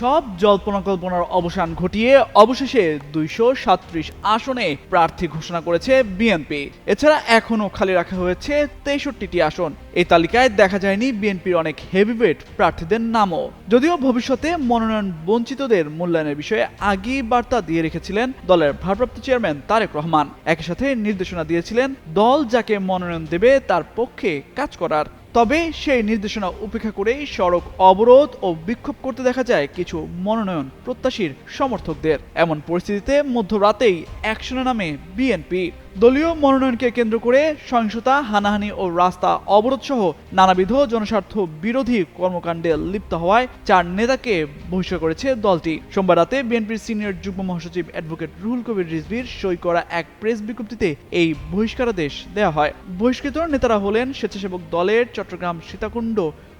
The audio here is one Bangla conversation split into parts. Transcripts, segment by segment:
সব জল্পনা কল্পনার অবসান ঘটিয়ে অবশেষে দুইশো সাত্রিশ আসনে প্রার্থী ঘোষণা করেছে বিএনপি। এছাড়া এখনও খালি রাখা হয়েছে তেষট্টিটি আসন। এই তালিকায় দেখা যায়নি বিএনপির অনেক হেভিওয়েট প্রার্থীদের নামও। যদিও ভবিষ্যতে মনোনয়ন বঞ্চিতদের মূল্যায়নের বিষয়ে আগেই বার্তা দিয়ে রেখেছিলেন দলের ভারপ্রাপ্ত চেয়ারম্যান তারেক রহমান। একই সাথে নির্দেশনা দিয়েছিলেন, দল যাকে মনোনয়ন দেবে তার পক্ষে কাজ করার তবে সেই নির্দেশনা উপেক্ষা করেই সড়ক অবরোধ ও বিক্ষোভ করতে দেখা যায় কিছু মনোনয়ন প্রত্যাশীর সমর্থকদের। এমন পরিস্থিতিতে মধ্যরাতেই অ্যাকশনে নামে বিএনপি। দলীয় মনোনয়নকে কেন্দ্র করে সহিংসতা, হানাহানি ও রাস্তা অবরোধ সহ নানাবিধ জনস্বার্থ বিরোধী কর্মকাণ্ডে লিপ্ত হওয়ায় চার নেতাকে বহিষ্কার করেছে দলটি। সোমবার রাতে বিএনপির সিনিয়র যুগ্ম মহাসচিব অ্যাডভোকেট রুহুল কবির রিজভির সই করা এক প্রেস বিজ্ঞপ্তিতে এই বহিষ্কারাদেশ দেওয়া হয়। বহিষ্কৃত নেতারা হলেন স্বেচ্ছাসেবক দলের চট্টগ্রাম সীতাকুণ্ড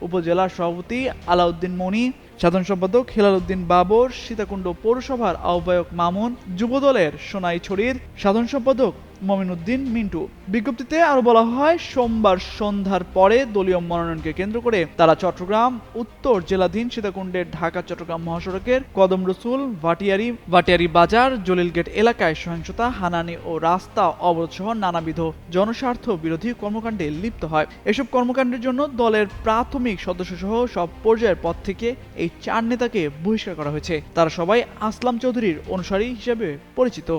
উপজেলা সভাপতি আলাউদ্দিন মনি, সাধারণ সম্পাদক হেলাল উদ্দিন বাবর, সীতাকুণ্ড পৌরসভার আহ্বায়ক মামুন যুবদলের সোনাইছড়ির সাধারণ সম্পাদক মমিনুদ্দিন মিন্টু। বিজ্ঞপ্তিতে আরও বলা হয়, সোমবার সন্ধ্যার পরে দলীয় মনোনয়নকে কেন্দ্র করে তারা চট্টগ্রাম, উত্তর জেলাধীন সীতাকুণ্ডের ঢাকা, চট্টগ্রাম মহাসড়কের কদম রসুল, ভাটিয়ারি ভাটিয়ারি বাজার জলিল গেট এলাকায় সহিংসতা, হানানি ও রাস্তা অবরোধ সহ নানাবিধ জনস্বার্থ বিরোধী কর্মকাণ্ডে লিপ্ত হয়। এসব কর্মকাণ্ডের জন্য দলের প্রাথমিক সদস্য সহ সব পর্যায়ের পদ থেকে এই চার নেতাকে বহিষ্কার করা হয়েছে। তারা সবাই আসলাম চৌধুরীর অনুসারী হিসেবে পরিচিত।